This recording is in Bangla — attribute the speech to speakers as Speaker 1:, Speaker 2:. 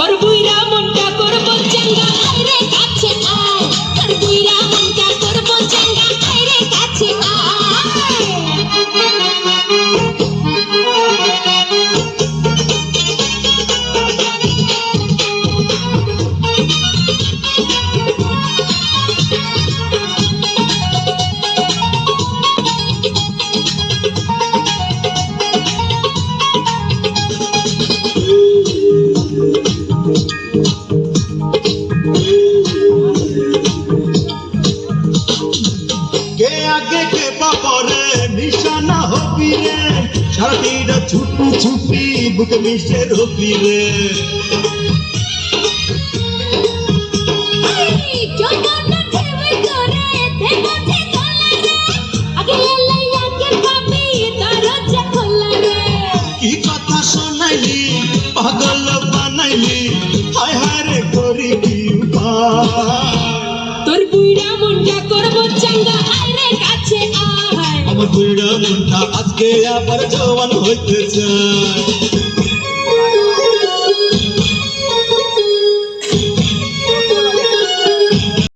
Speaker 1: করবুইরা মনটা করব চাঙ্গা। আইরে কাছে কে আগে কে পাপরে নিশানা হবি রে সারাটিরা ছুটি ছুটি, বুকে মিশে রবি রে কি কথা শোনাইলি, পাগল করি কি
Speaker 2: তোর বুইড়া মনটা করব চাঙ্গা আইরে কাছে আয়।
Speaker 1: আমার বুড়া মনটা আজকে আবার জওয়ান হইতে চায়।